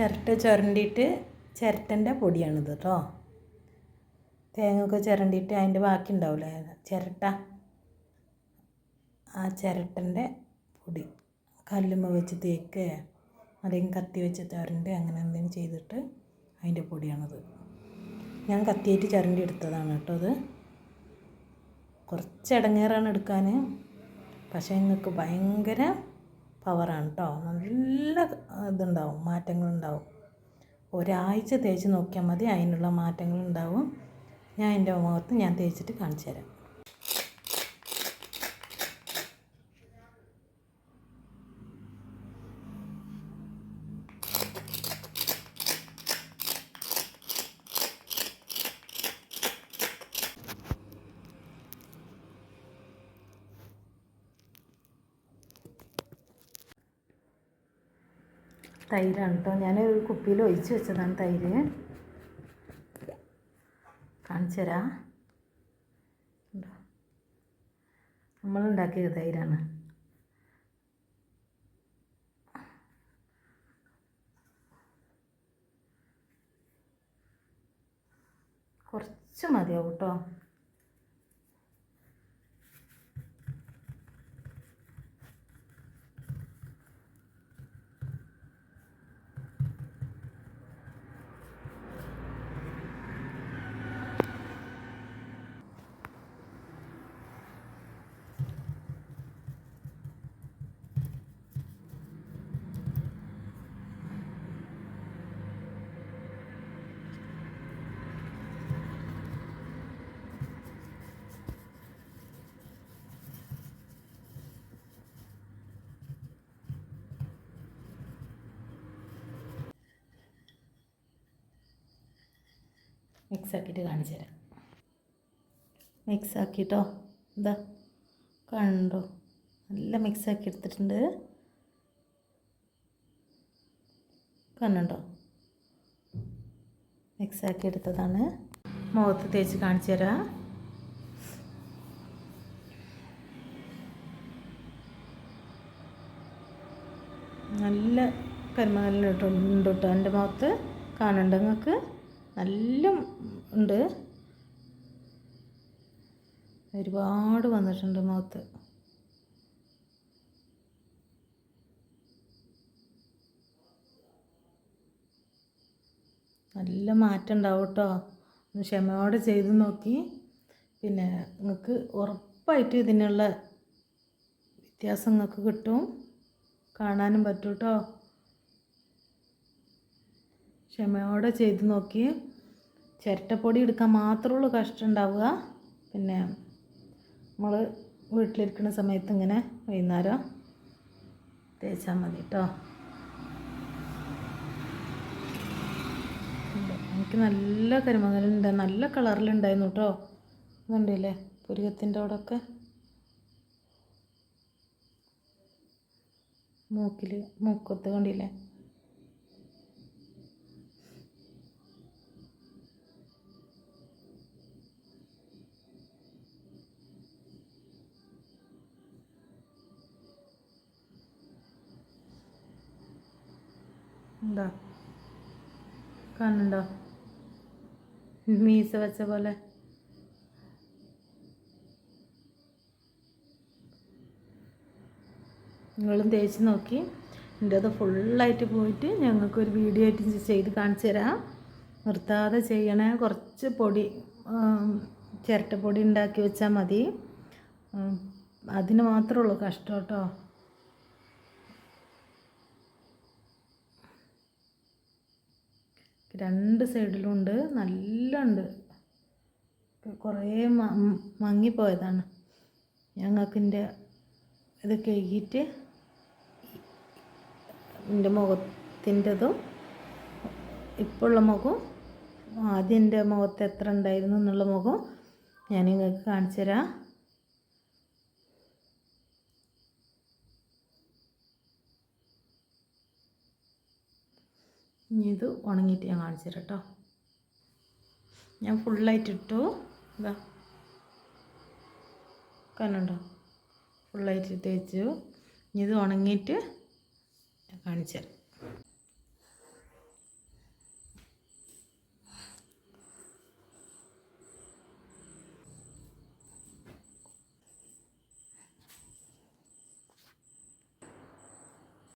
ചിരട്ട ചുരണ്ടിയിട്ട് ചിരട്ടന്റെ പൊടിയാണിത് കേട്ടോ തേങ്ങയൊക്കെ ചിരണ്ടിയിട്ട് അതിന്റെ ബാക്കി ഉണ്ടാവില്ലേ ചിരട്ട. ആ ചിരട്ടന്റെ പൊടി. കല്ലുമ്മ വെച്ച് തേക്കുക അല്ലെങ്കിൽ കത്തി വെച്ച് ചുരണ്ടി അങ്ങനെ എന്തെങ്കിലും ചെയ്തിട്ട് അതിന്റെ പൊടിയാണത്. ഞാൻ കത്തിയായിട്ട് ചുരണ്ടി എടുത്തതാണ് കേട്ടോ അത്. കുറച്ച് ഇടങ്ങേറാണ് എടുക്കാൻ. പക്ഷേ നിങ്ങൾക്ക് ഭയങ്കര പവറാണ് കേട്ടോ നല്ല ഇതുണ്ടാവും മാറ്റങ്ങളുണ്ടാവും. ഒരാഴ്ച തേച്ച് നോക്കിയാൽ മതി അതിനുള്ള മാറ്റങ്ങളുണ്ടാവും. ഞാൻ എന്റെ മുഖത്ത് ഞാൻ തേച്ചിട്ട് കാണിച്ചു തരാം. തൈരാണ് കേട്ടോ. ഞാൻ ഒരു കുപ്പിയിൽ ഒഴിച്ച് വെച്ചതാണ് തൈര്. കാണിച്ചു കണ്ടോ? നമ്മളുണ്ടാക്കിയ തൈരാണ്. കുറച്ച് മതിയാവും കേട്ടോ. മിക്സ് ആക്കിയിട്ട് കാണിച്ചു തരാം. മിക്സ് ആക്കിയിട്ടോ ഇതാ കണ്ടോ? നല്ല മിക്സ് ആക്കി എടുത്തിട്ടുണ്ട്. കണ്ണുണ്ടോ മിക്സ് ആക്കി എടുത്തതാണ്. മുഖത്ത് തേച്ച് കാണിച്ചു തരാം. നല്ല കരിമകല്ലിന് ഉണ്ട് കേട്ടോ എന്റെ മുഖത്ത്. കാണുന്നുണ്ട് നിങ്ങൾക്ക്? നല്ല ഉണ്ട്. ഒരുപാട് വന്നിട്ടുണ്ട് മുഖത്ത്. നല്ല മാറ്റം ഉണ്ടാവും കേട്ടോ ഒന്ന് ക്ഷമയോടെ ചെയ്ത് നോക്കി. പിന്നെ നിങ്ങൾക്ക് ഉറപ്പായിട്ട് ഇതിനുള്ള വ്യത്യാസം നിങ്ങൾക്ക് കിട്ടും. കാണാനും പറ്റും കേട്ടോ ക്ഷമയോടെ ചെയ്ത് നോക്കി. ചിരട്ടപ്പൊടി എടുക്കാൻ മാത്രമേ ഉള്ളൂ കഷ്ടം ഉണ്ടാവുക. പിന്നെ നമ്മൾ വീട്ടിലിരിക്കുന്ന സമയത്ത് ഇങ്ങനെ വൈകുന്നേരം തേച്ചാൽ മതി കേട്ടോ. എനിക്ക് നല്ല കരിമങ്ങലുണ്ട് നല്ല കളറിലുണ്ടായിരുന്നു കേട്ടോ. ഇതുണ്ടല്ലേ പുരികത്തിന്റെ അവിടെയൊക്കെ? മൂക്കിൽ മൂക്കൊത്ത് കണ്ടില്ലേ? ഉണ്ടോ കാണുന്നുണ്ടോ മീസ വെച്ച പോലെ. നിങ്ങളും തേച്ച് നോക്കി. എന്റെ അത് ഫുള്ളായിട്ട് പോയിട്ട് ഞങ്ങൾക്കൊരു വീഡിയോ ആയിട്ട് ചെയ്ത് കാണിച്ചു തരാം. നിർത്താതെ ചെയ്യണേ. കുറച്ച് പൊടി ചിരട്ടപ്പൊടി ഉണ്ടാക്കി വെച്ചാൽ മതി. അതിന് മാത്രമേ ഉള്ളൂ കഷ്ടം കേട്ടോ. രണ്ട് സൈഡിലും ഉണ്ട്. നല്ല ഉണ്ട് കുറേ മങ്ങിപ്പോയതാണ്. ഞങ്ങൾക്കിന്റെ ഇത് കഴുകിയിട്ട് എന്റെ മുഖത്തിന്റെതും ഇപ്പോഴുള്ള മുഖം ആദ്യം എന്റെ മുഖത്ത് എത്ര ഉണ്ടായിരുന്നു എന്നുള്ള മുഖം ഞാൻ നിങ്ങൾക്ക് കാണിച്ചു തരാം ഇനി ഇത് ഉണങ്ങിയിട്ട് ഞാൻ കാണിച്ചു തരാം കേട്ടോ ഞാൻ ഫുള്ളായിട്ട് ഇട്ടു. ഇതാ. കണ്ടുണ്ടോ ഫുള്ളായിട്ട് തേച്ചു. ഇനി ഇത് ഉണങ്ങിയിട്ട് ഞാൻ കാണിച്ചു തരാം.